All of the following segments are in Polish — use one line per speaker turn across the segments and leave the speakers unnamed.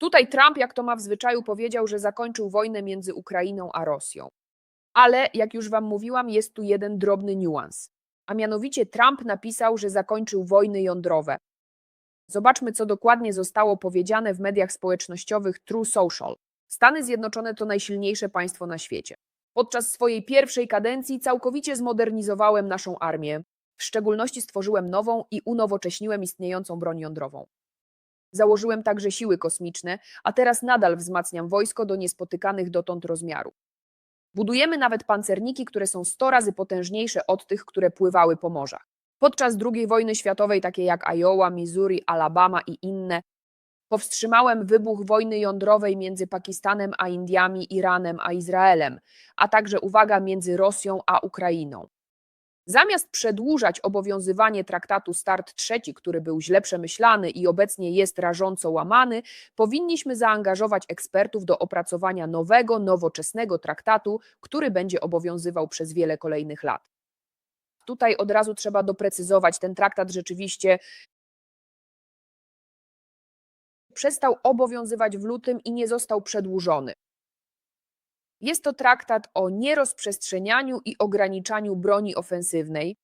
Tutaj Trump, jak to ma w zwyczaju, powiedział, że zakończył wojnę między Ukrainą a Rosją. Ale, jak już Wam mówiłam, jest tu jeden drobny niuans. A mianowicie Trump napisał, że zakończył wojny jądrowe. Zobaczmy, co dokładnie zostało powiedziane w mediach społecznościowych True Social. Stany Zjednoczone to najsilniejsze państwo na świecie. Podczas swojej pierwszej kadencji całkowicie zmodernizowałem naszą armię. W szczególności stworzyłem nową i unowocześniłem istniejącą broń jądrową. Założyłem także siły kosmiczne, a teraz nadal wzmacniam wojsko do niespotykanych dotąd rozmiarów. Budujemy nawet pancerniki, które są 100 razy potężniejsze od tych, które pływały po morzach. Podczas II wojny światowej, takie jak Iowa, Missouri, Alabama i inne, powstrzymałem wybuch wojny jądrowej między Pakistanem a Indiami, Iranem a Izraelem, a także, uwaga, między Rosją a Ukrainą. Zamiast przedłużać obowiązywanie traktatu START III, który był źle przemyślany i obecnie jest rażąco łamany, powinniśmy zaangażować ekspertów do opracowania nowego, nowoczesnego traktatu, który będzie obowiązywał przez wiele kolejnych lat. Tutaj od razu trzeba doprecyzować, ten traktat rzeczywiście przestał obowiązywać w lutym i nie został przedłużony. Jest to traktat o nierozprzestrzenianiu i ograniczaniu broni ofensywnej.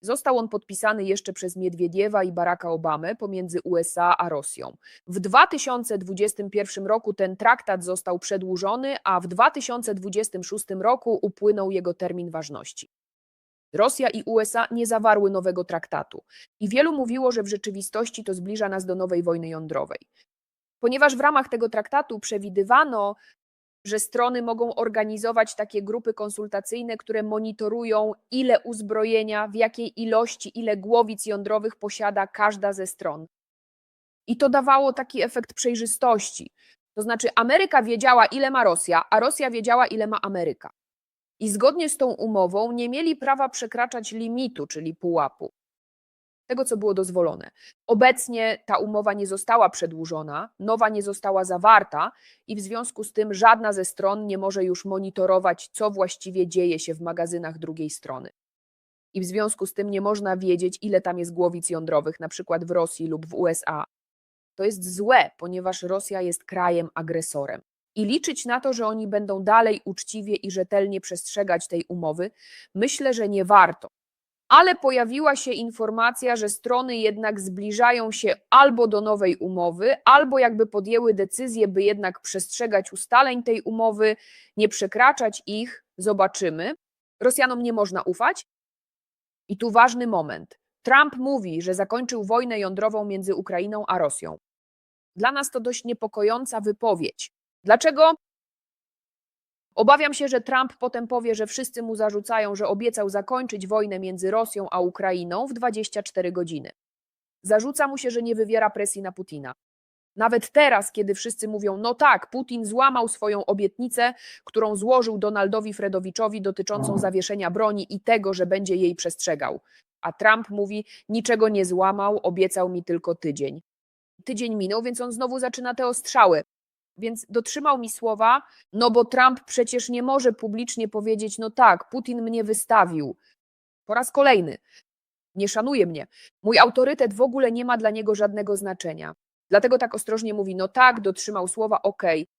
Został on podpisany jeszcze przez Miedwiediewa i Baracka Obamy pomiędzy USA a Rosją. W 2021 roku ten traktat został przedłużony, a w 2026 roku upłynął jego termin ważności. Rosja i USA nie zawarły nowego traktatu i wielu mówiło, że w rzeczywistości to zbliża nas do nowej wojny jądrowej. Ponieważ w ramach tego traktatu przewidywano, że strony mogą organizować takie grupy konsultacyjne, które monitorują, ile uzbrojenia, w jakiej ilości, ile głowic jądrowych posiada każda ze stron. I to dawało taki efekt przejrzystości. To znaczy, Ameryka wiedziała, ile ma Rosja, a Rosja wiedziała, ile ma Ameryka. I zgodnie z tą umową nie mieli prawa przekraczać limitu, czyli pułapu tego, co było dozwolone. Obecnie ta umowa nie została przedłużona, nowa nie została zawarta i w związku z tym żadna ze stron nie może już monitorować, co właściwie dzieje się w magazynach drugiej strony. I w związku z tym nie można wiedzieć, ile tam jest głowic jądrowych, na przykład w Rosji lub w USA. To jest złe, ponieważ Rosja jest krajem agresorem. I liczyć na to, że oni będą dalej uczciwie i rzetelnie przestrzegać tej umowy, myślę, że nie warto ale pojawiła się informacja, że strony jednak zbliżają się albo do nowej umowy, albo jakby podjęły decyzję, by jednak przestrzegać ustaleń tej umowy, nie przekraczać ich. Zobaczymy. Rosjanom nie można ufać. I tu ważny moment. Trump mówi, że zakończył wojnę jądrową między Ukrainą a Rosją. Dla nas to dość niepokojąca wypowiedź. Dlaczego? Obawiam się, że Trump potem powie, że wszyscy mu zarzucają, że obiecał zakończyć wojnę między Rosją a Ukrainą w 24 godziny. Zarzuca mu się, że nie wywiera presji na Putina. Nawet teraz, kiedy wszyscy mówią, no tak, Putin złamał swoją obietnicę, którą złożył Donaldowi Fredowiczowi dotyczącą zawieszenia broni i tego, że będzie jej przestrzegał. A Trump mówi, niczego nie złamał, obiecał mi tylko tydzień. Tydzień minął, więc on znowu zaczyna te ostrzały. Więc dotrzymał mi słowa, no bo Trump przecież nie może publicznie powiedzieć, no tak, Putin mnie wystawił. Po raz kolejny. Nie szanuje mnie. Mój autorytet w ogóle nie ma dla niego żadnego znaczenia. Dlatego tak ostrożnie mówi, no tak, dotrzymał słowa, okej. Okay.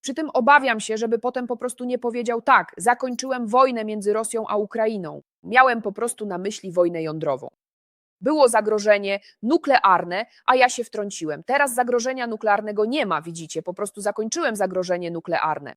Przy tym obawiam się, żeby potem po prostu nie powiedział tak, zakończyłem wojnę między Rosją a Ukrainą. Miałem po prostu na myśli wojnę jądrową było zagrożenie nuklearne, a ja się wtrąciłem. Teraz zagrożenia nuklearnego nie ma, widzicie, po prostu zakończyłem zagrożenie nuklearne.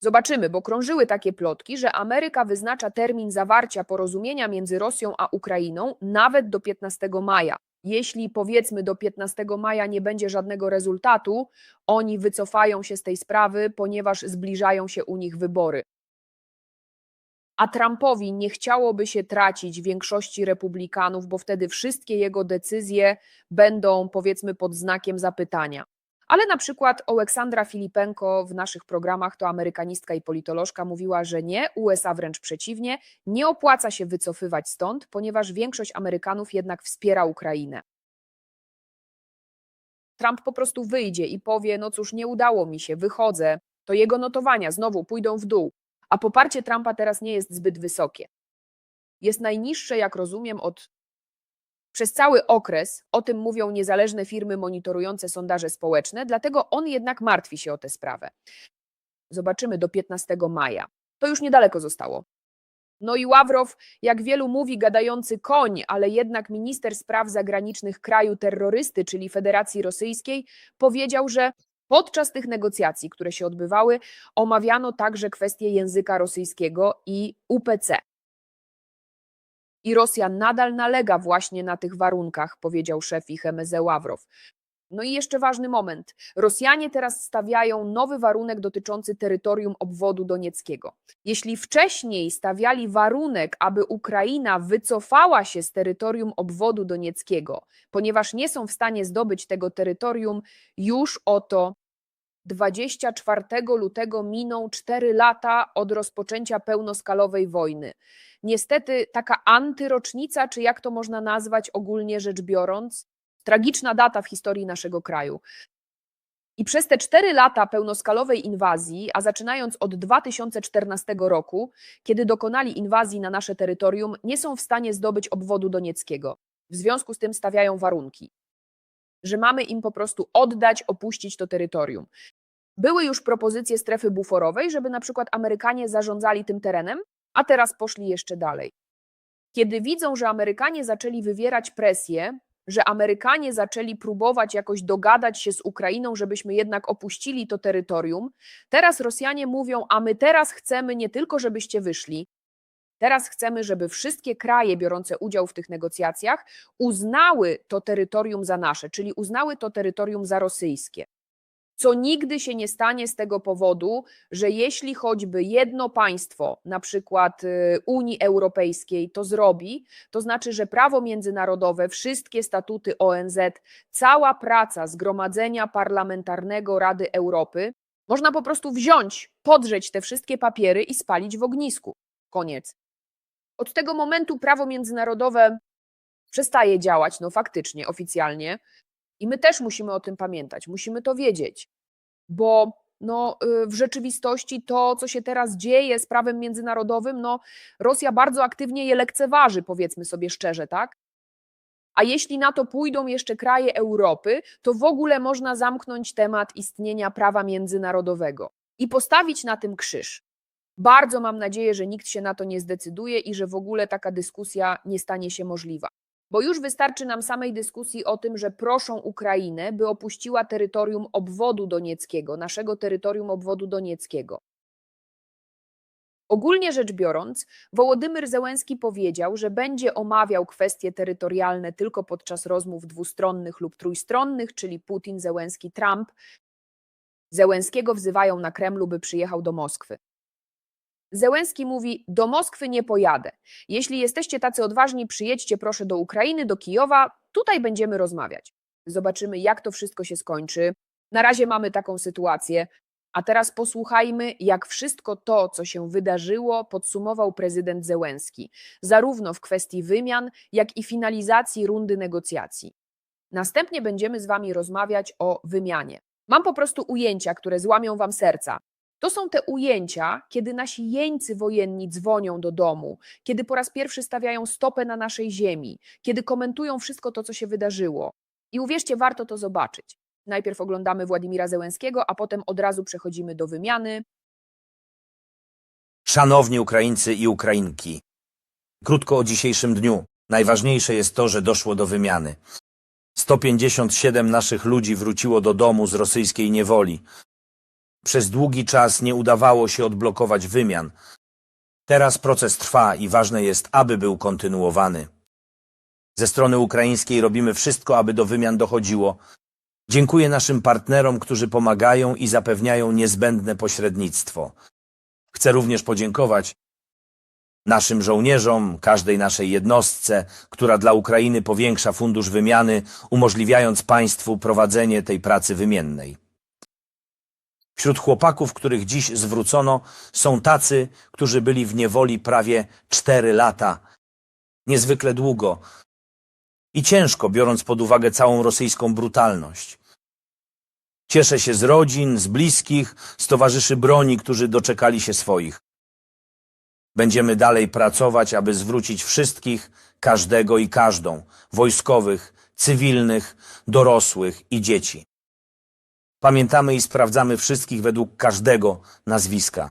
Zobaczymy, bo krążyły takie plotki, że Ameryka wyznacza termin zawarcia porozumienia między Rosją a Ukrainą nawet do 15 maja. Jeśli powiedzmy do 15 maja nie będzie żadnego rezultatu, oni wycofają się z tej sprawy, ponieważ zbliżają się u nich wybory a Trumpowi nie chciałoby się tracić większości republikanów, bo wtedy wszystkie jego decyzje będą powiedzmy pod znakiem zapytania. Ale na przykład Aleksandra Filipenko w naszych programach, to amerykanistka i politolożka, mówiła, że nie, USA wręcz przeciwnie, nie opłaca się wycofywać stąd, ponieważ większość Amerykanów jednak wspiera Ukrainę. Trump po prostu wyjdzie i powie: No cóż, nie udało mi się, wychodzę, to jego notowania znowu pójdą w dół a poparcie Trumpa teraz nie jest zbyt wysokie. Jest najniższe, jak rozumiem, od przez cały okres, o tym mówią niezależne firmy monitorujące sondaże społeczne, dlatego on jednak martwi się o tę sprawę. Zobaczymy do 15 maja. To już niedaleko zostało. No i Ławrow, jak wielu mówi, gadający koń, ale jednak minister spraw zagranicznych kraju terrorysty, czyli Federacji Rosyjskiej, powiedział, że podczas tych negocjacji, które się odbywały, omawiano także kwestię języka rosyjskiego i UPC. I Rosja nadal nalega właśnie na tych warunkach, powiedział szef ich MSZ Ławrow. No i jeszcze ważny moment. Rosjanie teraz stawiają nowy warunek dotyczący terytorium obwodu donieckiego. Jeśli wcześniej stawiali warunek, aby Ukraina wycofała się z terytorium obwodu donieckiego, ponieważ nie są w stanie zdobyć tego terytorium, już oto 24 lutego miną 4 lata od rozpoczęcia pełnoskalowej wojny. Niestety taka antyrocznica, czy jak to można nazwać ogólnie rzecz biorąc, tragiczna data w historii naszego kraju. I przez te cztery lata pełnoskalowej inwazji, a zaczynając od 2014 roku, kiedy dokonali inwazji na nasze terytorium, nie są w stanie zdobyć obwodu donieckiego. W związku z tym stawiają warunki, że mamy im po prostu oddać, opuścić to terytorium. Były już propozycje strefy buforowej, żeby na przykład Amerykanie zarządzali tym terenem, a teraz poszli jeszcze dalej. Kiedy widzą, że Amerykanie zaczęli wywierać presję, że Amerykanie zaczęli próbować jakoś dogadać się z Ukrainą, żebyśmy jednak opuścili to terytorium, teraz Rosjanie mówią: A my teraz chcemy nie tylko, żebyście wyszli, teraz chcemy, żeby wszystkie kraje biorące udział w tych negocjacjach uznały to terytorium za nasze, czyli uznały to terytorium za rosyjskie co nigdy się nie stanie z tego powodu, że jeśli choćby jedno państwo, na przykład y, Unii Europejskiej, to zrobi, to znaczy, że prawo międzynarodowe, wszystkie statuty ONZ, cała praca Zgromadzenia Parlamentarnego Rady Europy, można po prostu wziąć, podrzeć te wszystkie papiery i spalić w ognisku. Koniec. Od tego momentu prawo międzynarodowe przestaje działać, no faktycznie, oficjalnie, i my też musimy o tym pamiętać, musimy to wiedzieć, bo no, y, w rzeczywistości to, co się teraz dzieje z prawem międzynarodowym, no, Rosja bardzo aktywnie je lekceważy, powiedzmy sobie szczerze, tak? A jeśli na to pójdą jeszcze kraje Europy, to w ogóle można zamknąć temat istnienia prawa międzynarodowego i postawić na tym krzyż. Bardzo mam nadzieję, że nikt się na to nie zdecyduje i że w ogóle taka dyskusja nie stanie się możliwa. Bo już wystarczy nam samej dyskusji o tym, że proszą Ukrainę, by opuściła terytorium obwodu donieckiego, naszego terytorium obwodu donieckiego. Ogólnie rzecz biorąc, Wołodymyr Zełenski powiedział, że będzie omawiał kwestie terytorialne tylko podczas rozmów dwustronnych lub trójstronnych, czyli Putin, Zełenski, Trump. Zełenskiego wzywają na Kremlu, by przyjechał do Moskwy. Zełenski mówi: Do Moskwy nie pojadę. Jeśli jesteście tacy odważni, przyjedźcie proszę do Ukrainy, do Kijowa, tutaj będziemy rozmawiać. Zobaczymy, jak to wszystko się skończy. Na razie mamy taką sytuację. A teraz posłuchajmy, jak wszystko to, co się wydarzyło, podsumował prezydent Zełenski, zarówno w kwestii wymian, jak i finalizacji rundy negocjacji. Następnie będziemy z Wami rozmawiać o wymianie. Mam po prostu ujęcia, które złamią Wam serca. To są te ujęcia, kiedy nasi jeńcy wojenni dzwonią do domu, kiedy po raz pierwszy stawiają stopę na naszej ziemi, kiedy komentują wszystko to, co się wydarzyło. I uwierzcie, warto to zobaczyć. Najpierw oglądamy Władimira Zełenskiego, a potem od razu przechodzimy do wymiany.
Szanowni Ukraińcy i Ukrainki, krótko o dzisiejszym dniu. Najważniejsze jest to, że doszło do wymiany. 157 naszych ludzi wróciło do domu z rosyjskiej niewoli. Przez długi czas nie udawało się odblokować wymian. Teraz proces trwa i ważne jest, aby był kontynuowany. Ze strony ukraińskiej robimy wszystko, aby do wymian dochodziło. Dziękuję naszym partnerom, którzy pomagają i zapewniają niezbędne pośrednictwo. Chcę również podziękować naszym żołnierzom, każdej naszej jednostce, która dla Ukrainy powiększa fundusz wymiany, umożliwiając państwu prowadzenie tej pracy wymiennej. Wśród chłopaków, których dziś zwrócono, są tacy, którzy byli w niewoli prawie cztery lata. Niezwykle długo i ciężko, biorąc pod uwagę całą rosyjską brutalność. Cieszę się z rodzin, z bliskich, z towarzyszy broni, którzy doczekali się swoich. Będziemy dalej pracować, aby zwrócić wszystkich każdego i każdą, wojskowych, cywilnych, dorosłych i dzieci. Pamiętamy i sprawdzamy wszystkich według każdego nazwiska.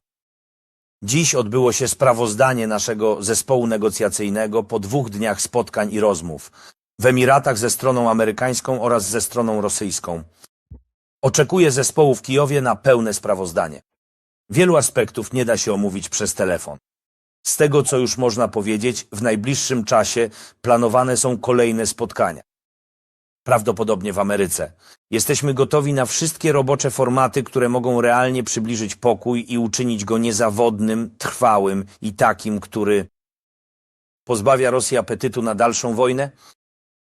Dziś odbyło się sprawozdanie naszego zespołu negocjacyjnego po dwóch dniach spotkań i rozmów w Emiratach ze stroną amerykańską oraz ze stroną rosyjską. Oczekuję zespołu w Kijowie na pełne sprawozdanie. Wielu aspektów nie da się omówić przez telefon. Z tego, co już można powiedzieć, w najbliższym czasie planowane są kolejne spotkania. Prawdopodobnie w Ameryce. Jesteśmy gotowi na wszystkie robocze formaty, które mogą realnie przybliżyć pokój i uczynić go niezawodnym, trwałym i takim, który pozbawia Rosji apetytu na dalszą wojnę?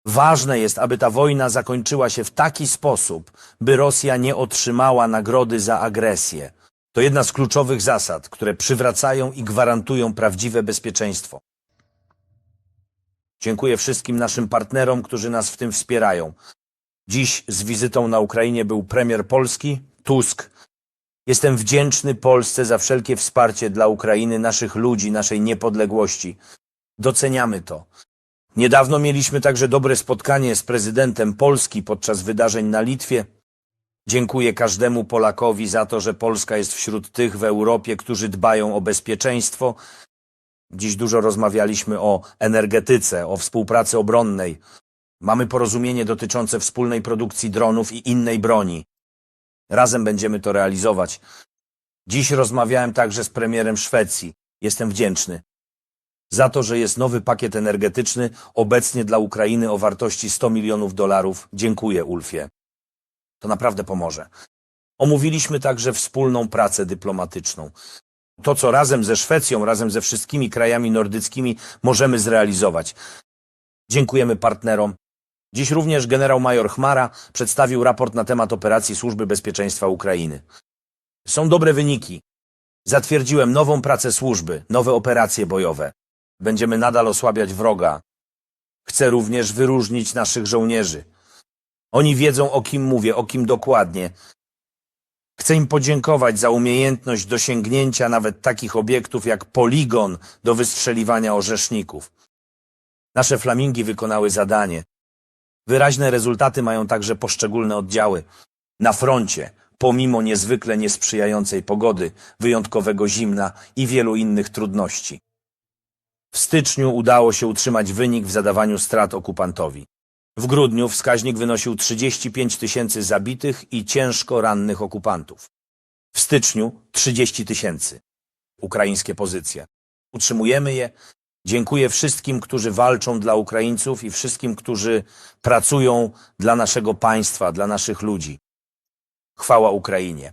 Ważne jest, aby ta wojna zakończyła się w taki sposób, by Rosja nie otrzymała nagrody za agresję. To jedna z kluczowych zasad, które przywracają i gwarantują prawdziwe bezpieczeństwo. Dziękuję wszystkim naszym partnerom, którzy nas w tym wspierają. Dziś z wizytą na Ukrainie był premier Polski, Tusk. Jestem wdzięczny Polsce za wszelkie wsparcie dla Ukrainy, naszych ludzi, naszej niepodległości. Doceniamy to. Niedawno mieliśmy także dobre spotkanie z prezydentem Polski podczas wydarzeń na Litwie. Dziękuję każdemu Polakowi za to, że Polska jest wśród tych w Europie, którzy dbają o bezpieczeństwo. Dziś dużo rozmawialiśmy o energetyce, o współpracy obronnej. Mamy porozumienie dotyczące wspólnej produkcji dronów i innej broni. Razem będziemy to realizować. Dziś rozmawiałem także z premierem Szwecji. Jestem wdzięczny za to, że jest nowy pakiet energetyczny obecnie dla Ukrainy o wartości 100 milionów dolarów. Dziękuję, Ulfie. To naprawdę pomoże. Omówiliśmy także wspólną pracę dyplomatyczną. To, co razem ze Szwecją, razem ze wszystkimi krajami nordyckimi możemy zrealizować. Dziękujemy partnerom. Dziś również generał major Chmara przedstawił raport na temat operacji Służby Bezpieczeństwa Ukrainy. Są dobre wyniki. Zatwierdziłem nową pracę służby, nowe operacje bojowe. Będziemy nadal osłabiać wroga. Chcę również wyróżnić naszych żołnierzy. Oni wiedzą, o kim mówię, o kim dokładnie. Chcę im podziękować za umiejętność dosięgnięcia nawet takich obiektów jak poligon do wystrzeliwania orzeszników. Nasze flamingi wykonały zadanie. Wyraźne rezultaty mają także poszczególne oddziały. Na froncie, pomimo niezwykle niesprzyjającej pogody, wyjątkowego zimna i wielu innych trudności. W styczniu udało się utrzymać wynik w zadawaniu strat okupantowi. W grudniu wskaźnik wynosił 35 tysięcy zabitych i ciężko rannych okupantów. W styczniu 30 tysięcy. Ukraińskie pozycje. Utrzymujemy je. Dziękuję wszystkim, którzy walczą dla Ukraińców i wszystkim, którzy pracują dla naszego państwa, dla naszych ludzi. Chwała Ukrainie.